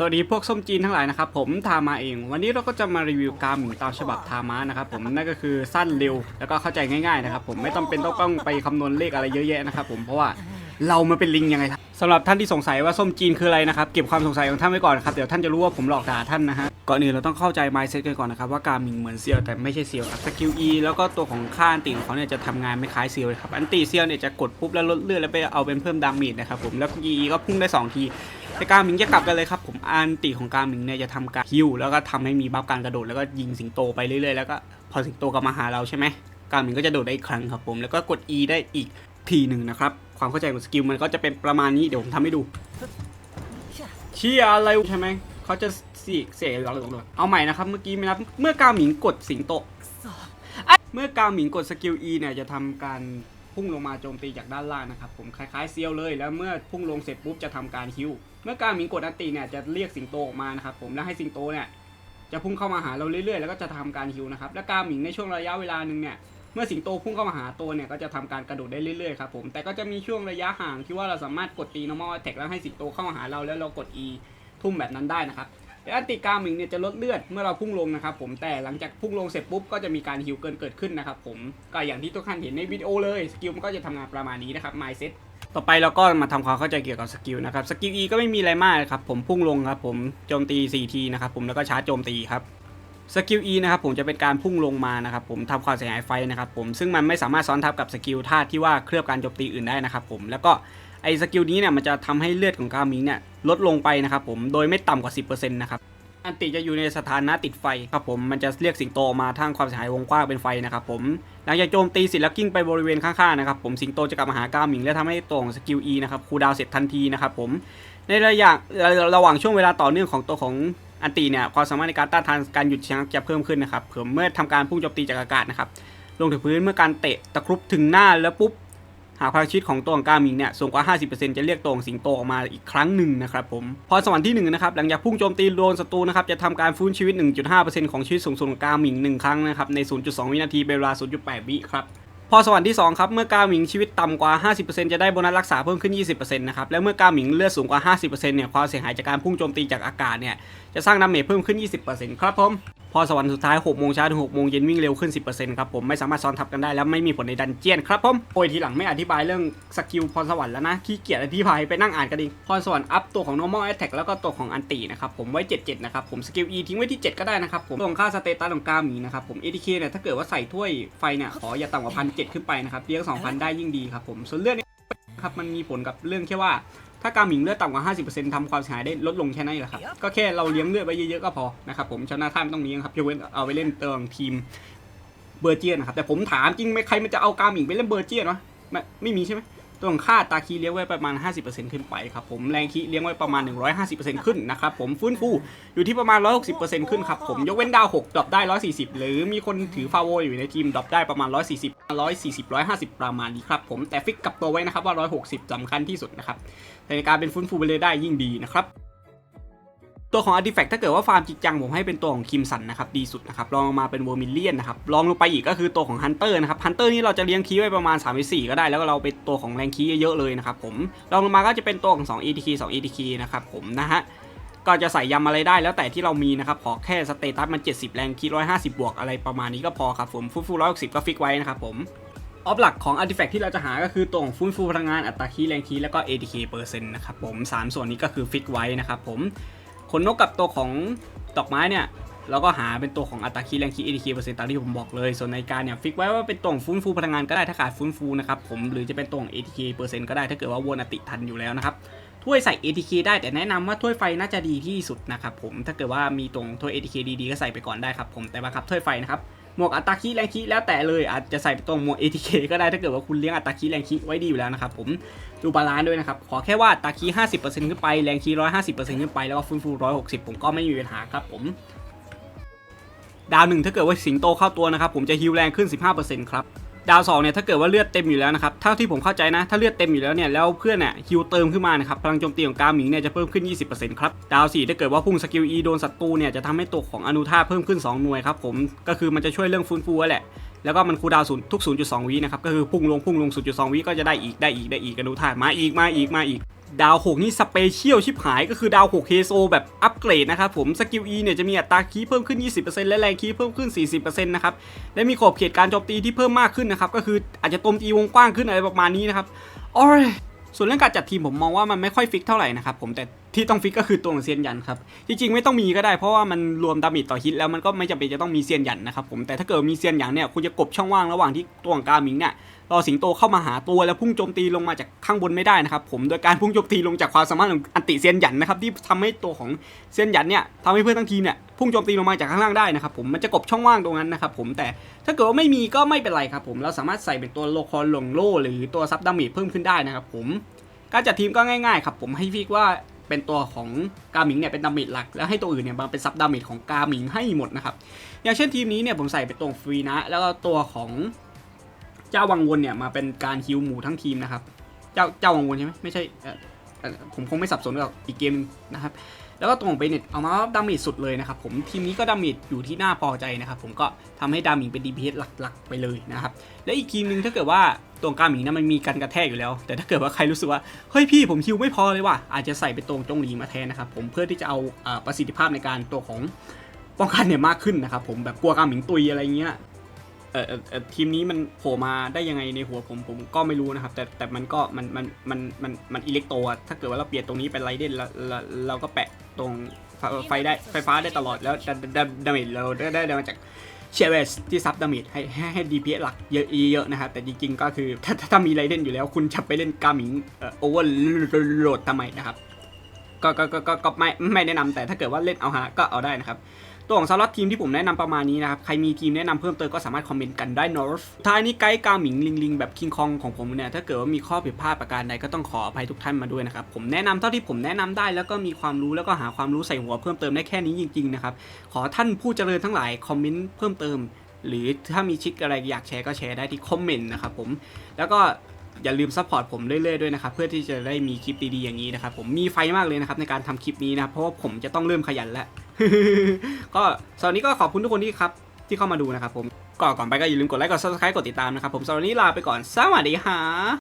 สวัสดีพวกส้มจีนทั้งหลายนะครับผมทามาเอง วันนี้เราก็จะมารีวิวการหมุนตามฉบับทามานะครับผมนั่นก็คือสั้นเร็วแล้วก็เข้าใจง่ายๆนะครับผมไม่ต้องเป็นต้องต้องไปคำนวณเลขอะไรเยอะแยะนะครับผมเพราะว่าเรามาเป็นลิงยังไงครับ สำหรับท่านที่สงสัยว่าส้มจีนคืออะไรนะครับเก็บความสงสัยของท่านไว้ก่อนครับเดี๋ยวท่านจะรู้ว่าผมหลอกด่าท่านนะฮะก่อนอื่นเราต้องเข้าใจ mindset กันก่อนนะครับว่าการมิงเหมือนเซียวแต่ไม่ใช่เซียวครับสกิล E แล้วก็ตัวของค่าอันติของเขาเนี่ยจะทำงานไม่คล้ายเซียวเลยครับอันติเซียวเนี่ยจะกดปุ๊บแล้วลดเลือดแล้วไปเอาเป็นเพิ่มดาเมจนะครับผมแล้ว E ก็พุ่งได้สองทีแต่การมิงจะกลับกันเลยครับผมอันติของการมิงเนี่ยจะทำการฮิวแล้วก็ทำให้มีบัฟการกระโดดแล้วก็ยิงสิงโตไปเรื่อยๆแล้วก็พอสิงโตกลับมาหาเราใช่ไหมการมิงก็จะโดดได้อีกครั้งครับผมแล้วก็กด E ได้อีก ทีหนึ่งนะครับ ความเข้าใจของสกิลมันก็จะเป็นประมาณนี้เดี๋ยวผมทำให้ดูเชี่ยอะไรใช่ไหมเขาจะสีเสกเอาใหม่นะครับเมื่อกี้ไม่นับเมื่อการหมิงกดสิงโตเมื่อกาหมิงกดสกิล E เนี่ยจะทำการพุ่งลงมาโจมตีจากด้านล่างนะครับผมคล้ายๆเซียวเลย แล้วเมื่อพุ่งลงเสร็จปุ๊บจะทำการฮิวเมื่อกาหมิงกดอันติเนี่ยจะเรียกสิงโตออกมานะครับผมแล้วให้สิงโตเนี่ยจะพุ่งเข้ามาหาเราเรื่อยๆ แล้วก็จะทำการฮิวนะครับและกาหมิงในช่วงระยะเวลาหนึ่งเนี่ย มื่อสิงโตพุ่งเข้ามาหาตัวเนี่ยก็จะทำการกระโดดได้เรื่อยๆครับผมแต่ก็จะมีช่วงระยะห่างที่ว่าเราสามารถกดตี normal attack แล้วให้สิงโตเข้ามาหาเราแล้วเรากด E ทุ่มแบบนั้นได้นะครับและอันติกามิงเนี่ยจะลดเลือดเมื่อเราพุ่งลงนะครับผมแต่หลังจากพุ่งลงเสร็จปุ๊บก็จะมีการฮิวเกินเกิดขึ้นนะครับผมก็อย่างที่ทุกท่านเห็นในวิดีโอเลยสกิลมันก็จะทำงานประมาณนี้นะครับ mindset ต่อไปเราก็มาทำความเข้าใจเกี่ยวกับสกิลนะครับสกิล E ก็ไม่มีอะไรมากครับผมพุ่งลงครับผมโจมตี4ทีนะครับผมแล้วก็ชาร์จโจมตีครับ สกิล E นะครับผมจะเป็นการพุ่งลงมานะครับผมทำความเสียหายไฟนะครับผมซึ่งมันไม่สามารถซ้อนทับกับสกิลธาตุที่ว่าเคลือบการโจมตีอื่นได้นะครับผมแล้วก็ไอ้สกิลนี้เนี่ยมันจะทำให้เลือดของกามิงเนี่ยลดลงไปนะครับผมโดยไม่ต่ำกว่า 10%นะครับอันติจะอยู่ในสถานะติดไฟครับผมมันจะเรียกสิงโตมาทั้งความเสียหายวงกว้างเป็นไฟนะครับผมหลังจากโจมตีเสร็จแล้วกิ้งไปบริเวณข้างๆนะครับผมสิงโตจะกลับมาหาก้ามิงและทำให้ตัวของสกิล E นะครับคูดาวเสร็จทันทีนะครับผมในระยะระหว่างช่วงเวลาต่อเนื่องของตัวของ อันติเนี่ยความสามารถในการต้านทานการหยุดชะงักจะเพิ่มขึ้นนะครับเผื่อเมื่อทำการพุ่งโจมตีจากอากาศนะครับลงถึงพื้นเมื่อการเตะตะครุบถึงหน้าแล้วปุ๊บหากพลังชีวิตของตัวของกามิงเนี่ยสูงกว่า 50%จะเรียกตัวของสิงโตออกมาอีกครั้งหนึ่งนะครับผมพรสวรรค์ที่1นะครับหลังจากพุ่งโจมตีโดนศัตรูนะครับจะทำการฟื้นชีวิต 1.5%ของชีวิตสูงสุดของกามิง1ครั้งนะครับใน 0.2 วินาทีเป็นเวลา 0.8 วิครับ พอสวรรค์ที่ 2 ครับ เมื่อกาหมิงชีวิตต่ำกว่า 50%จะได้โบนัสรักษาเพิ่มขึ้น 20%นะครับ แล้วเมื่อกาหมิงเลือดสูงกว่า 50%เนี่ย ความเสียหายจากการพุ่งโจมตีจากอากาศเนี่ย จะสร้างน้ำเมจเพิ่มขึ้น 20%ครับผม พรสวรรค์สุดท้าย6โมงเช้าถึง6โมงเย็นวิ่งเร็วขึ้น 10%ครับผมไม่สามารถซ้อนทับกันได้และไม่มีผลในดันเจียนครับผมโอ้ยทีหลังไม่อธิบายเรื่องสกิลพรสวรรค์แล้วนะขี้เกียจอธิบายไปนั่งอ่านกันเองพรสวรรค์อัพตัวของ normal attack แล้วก็ตัวของอันตินะครับผมไว้ 77 นะครับผมสกิล E ทิ้งไว้ที่ 7 ก็ได้นะครับผมตัวของค่าสเตตัสของกามีนะครับผม ATK เนี่ยถ้าเกิดว่าใส่ถ้วยไฟเนี่ยขออย่าต่ำกว่าพันเขึ้นไปนะครับเลี้ยง2,000 ได้ยิ่งดีครับผมส่วนเลือดเนี่ยครับมันมีผลกับเรื่องแค่ว่า ถ้ากาหมิงเลือดต่ำกว่า 50%ทำความเสียหายได้ลดลงแค่นั้นเองแหละครับ ก็แค่เราเลี้ยงเลือดไว้เยอะๆก็พอนะครับผมชนะท่านไม่ต้องเลี้ยงครับยกเว้นเอาไปเล่นเติมทีมเบอร์เจียนนะครับแต่ผมถามจริงไหมใครมันจะเอากาหมิงไปเล่นเบอร์เจียนวะไม่ไม่มีใช่ไหม ตัวของค่าตาคีเลี้ยงไว้ประมาณ 50%ขึ้นไปครับผมแรงคีเลี้ยงไว้ประมาณ 150%ขึ้นนะครับผมฟื้นฟูอยู่ที่ประมาณ 160%ขึ้นครับผมยกเว้นดาว6ดรอปได้ 140 หรือมีคนถือฟาโวอยู่ในทีมดรอปได้ประมาณ 140 140 150 ประมาณนี้ครับผมแต่ฟิกกับตัวไว้นะครับว่า 160สำคัญที่สุดนะครับแต่ในการเป็นฟื้นฟูไปเลยได้ยิ่งดีนะครับ ตัวของ Artifact ถ้าเกิดว่าฟาร์มจริงจังผมให้เป็นตัวของคิมสันนะครับดีสุดนะครับลองลงมาเป็น v วอร์มิเลียนนะครับลองลงไปอีกก็คือตัวของ Hunter นะครับ Hunter นี่เราจะเลี้ยงคีย์ไว้ประมาณ 3 4 ก็ได้ แล้วก็เราไปตัวของแรงคีย์เยอะๆเลยนะครับผมลองลงมาก็จะเป็นตัวของ2 ATK 2 ATK นะครับผมนะฮะก็จะใส่ยำอะไรได้แล้วแต่ที่เรามีนะครับขอแค่สเตตัสมัน 70 แรงคีย์150 บวกอะไรประมาณนี้ก็พอครับผมฟูฟู160ก็ฟิกไว้นะครับผมออฟหลักของ Artifact ที่เราจะหาก็คือตัวของฟื้นฟูพลังงานอัตราคีแรงคีแล้วก็ ATK เปอร์เซ็นต์นะครับผมสามส่วนนี้ก็คือฟิกไว้นะครับผม ขนนกกับตัวของดอกไม้เนี่ยเราก็หาเป็นตัวของอัตราคีแรงคีย์ ATK เปอร์เซ็นต์ตามที่ผมบอกเลย ส่วนในการเนี่ยฟิกไว้ว่าเป็นตัวของฟื้นฟูพลังงานก็ได้ถ้าขาดฟื้นฟูนะครับผมหรือจะเป็นตัวของ ATK เปอร์เซ็นต์ก็ได้ถ้าเกิดว่าวนอติทันอยู่แล้วนะครับถ้วยใส่ ATK ได้แต่แนะนำว่าถ้วยไฟน่าจะดีที่สุดนะครับผมถ้าเกิดว่ามีตรงถ้วย ATK ดีๆก็ใส่ไปก่อนได้ครับผมแต่บังคับถ้วยไฟนะครับ หมวกอัตราคีแรงคีแล้วแต่เลยอาจจะใส่ไปตรงหมวก ATK ก็ได้ถ้าเกิดว่าคุณเลี้ยงอัตราคีแรงคีไว้ดีอยู่แล้วนะครับผมดูบาลานซ์ด้วยนะครับ ขอแค่ว่าอัตราคี50%ขึ้นไปแรงคี150%ขึ้นไปแล้วก็ฟื้นฟู 160 ผมก็ไม่มีปัญหาครับผมดาวหนึ่งถ้าเกิดว่าสิงโตเข้าตัวนะครับผมจะฮิวแรงขึ้น 15%ครับ ดาวสองเนี่ยถ้าเกิดว่าเลือดเต็มอยู่แล้วนะครับเท่าที่ผมเข้าใจนะถ้าเลือดเต็มอยู่แล้วเนี่ยแล้วเพื่อนเนี่ยฮิวเติมขึ้นมานะครับพลังโจมตีของกาหมิงเนี่ยจะเพิ่มขึ้น 20%ครับดาวสี่ถ้าเกิดว่าพุ่งสกิล E โดนศัตรูเนี่ยจะทำให้ตัวของอนุธาเพิ่มขึ้น 2 หน่วยครับผมก็คือมันจะช่วยเรื่องฟื้นฟูไว้แหละแล้วก็มันคูดาวน์ศูนย์ทุก 0.2วินะครับก็คือพุ่งลงพุ่งลง 0.2วิก็จะได้อีกได้อีกได้อีกอนุธามาอีกมาอีกมาอีก ดาว6นี่สเปเชียลชิบหายก็คือดาว6เฮโซแบบอัปเกรดนะครับผมสกิล E เนี่ยจะมีอัตราคีเพิ่มขึ้น 20%และแรงคีเพิ่มขึ้น 40%นะครับและมีขอบเขตการโจมตีที่เพิ่มมากขึ้นนะครับก็คืออาจจะโจมตีวงกว้างขึ้นอะไรประมาณนี้นะครับโอ้ยส่วนเรื่องการจัดทีมผมมองว่ามันไม่ค่อยฟิกเท่าไหร่นะครับผมแต่ที่ต้องฟิกก็คือตัวของเซียนหยันครับ จริงๆไม่ต้องมีก็ได้เพราะว่ามันรวมดาเมจต่อฮิตแล้วมันก็ไม่จำเป็นจะต้องมีเซียนหยันนะครับผมแต่ถ้าเกิดมีเซียนหยันเนี่ยคุณจะกบช่องว่างระหว่างที่ตัวของกาหมิงเนี่ยรอสิงโตเข้ามาหาตัวแล้วพุ่งโจมตีลงมาจากข้างบนไม่ได้นะครับผมโดยการพุ่งโจมตีลงจากความสามารถของอันติเซียนหยันนะครับที่ทำให้ตัวของเซียนหยันเนี่ยทำให้เพื่อนทั้งทีมเนี่ยพุ่งโจมตีลงมาจากข้างล่างได้นะครับผมมันจะกบช่องว่างตรงนั้นนะครับผมแต่ถ้าเกิดว่าไม่มีก็ไม่เป็นไรครับผมเราสามารถใส่เป็นตัวโลคอลหลงโล่หรือตัวซับดามจเพิ่มขึ้นได้นะครับผมการจัดทีมก็ง่ายๆครับผมให้ฟิกว่า เป็นตัวของกาหมิงเนี่ยเป็นดาเมจหลัก แล้วให้ตัวอื่นเนี่ยมาเป็นซับดาเมจของกาหมิงให้หมดนะครับ อย่างเช่นทีมนี้เนี่ยผมใส่เป็นตัวฟรีนะ แล้วก็ตัวของเจ้าวังวนเนี่ยมาเป็นการฮิวหมูทั้งทีมนะครับ เจ้าเจ้าวังวนใช่ไหมไม่ใช่ผมคงไม่สับสนกับอีกเกมนะครับ แล้วก็ตัวของเบเน็ตเอามาดาเมจสุดเลยนะครับผมทีมนี้ก็ดาเมจอยู่ที่น่าพอใจนะครับผมก็ทำให้ดาหมิงเป็น DPS หลักๆ ไปเลยนะครับ และอีกทีมหนึ่งถ้าเกิดว่า ตัวกลาหมิงนะมันมีการกระแทกอยู่แล้ว แต่ถ้าเกิดว่าใครรู้สึกว่าเฮ้ยพี่ผมฮิวไม่พอเลยว่ะอาจจะใส่เป็นตรงจงหลีมาแทนนะครับผมเพื่อที่จะเอาอประสิทธิภาพในการตัวของป้องกันเนี่ยมากขึ้นนะครับผมแบบกลัวกลาหมิงตุยอะไรเงี้ยเออเออทีมนี้มันโผล่มาได้ยังไงในหัวผมผมก็ไม่รู้นะครับ แต่แต่มันก็มันมันมันมันมันอิเล็กโตถ้าเกิดว่าเราเปลี่ยนตรงนี้เป็นไรเดนเราเราเราก็แปะตรงไฟได้ไฟฟ้าได้ตลอดแล้วดาเมจเราได้ได้ได้มาจาก เชเวสที่ซับดาเมจให้ให้ให้ DPS หลักเยอะๆนะครับแต่จริงๆก็คือถ้าถ้ามีไรเดนอยู่แล้ว คุณจะไปเล่นกามิงโอเวอร์โหลดทำไมนะครับก็ก็ก็ก็ไม่ไม่แนะนำแต่ถ้าเกิดว่าเล่นเอาฮะก็เอาได้นะครับ ตัวของสล็อตทีมที่ผมแนะนำประมาณนี้นะครับ ใครมีทีมแนะนำเพิ่มเติมก็สามารถคอมเมนต์กันได้นอร์ท้ายนี้ไกด์กาหมิงลิงลิงแบบคิงคองของผมเนี่ยถ้าเกิดว่ามีข้อผิดพลาดประการใดก็ต้องขออภัยทุกท่านมาด้วยนะครับผมแนะนำเท่าที่ผมแนะนำได้แล้วก็มีความรู้แล้วก็หาความรู้ใส่หัวเพิ่มเติมได้แค่นี้จริงๆนะครับขอท่านผู้เจริญทั้งหลายคอมเมนต์เพิ่มเติมหรือถ้ามีชิคอะไรอยากแชร์ก็แชร์ได้ที่คอมเมนต์นะครับผม แล้วก็ อย่าลืมซัพพอร์ตผมเรื่อยๆด้วยนะครับเพื่อที่จะได้มีคลิปดีๆอย่างนี้นะครับผมมีไฟมากเลยนะครับในการทำคลิปนี้นะครับเพราะว่าผมจะต้องเริ่มขยันแล้วก็สำหรับวันนี้ก็ขอบคุณทุกคนที่ครับที่เข้ามาดูนะครับผมก่อนก่อนไปก็อย่าลืมกดไลค์กด subscribe กดติดตามนะครับผมสำหรับวันนี้ลาไปก่อนสวัสดีค่ะ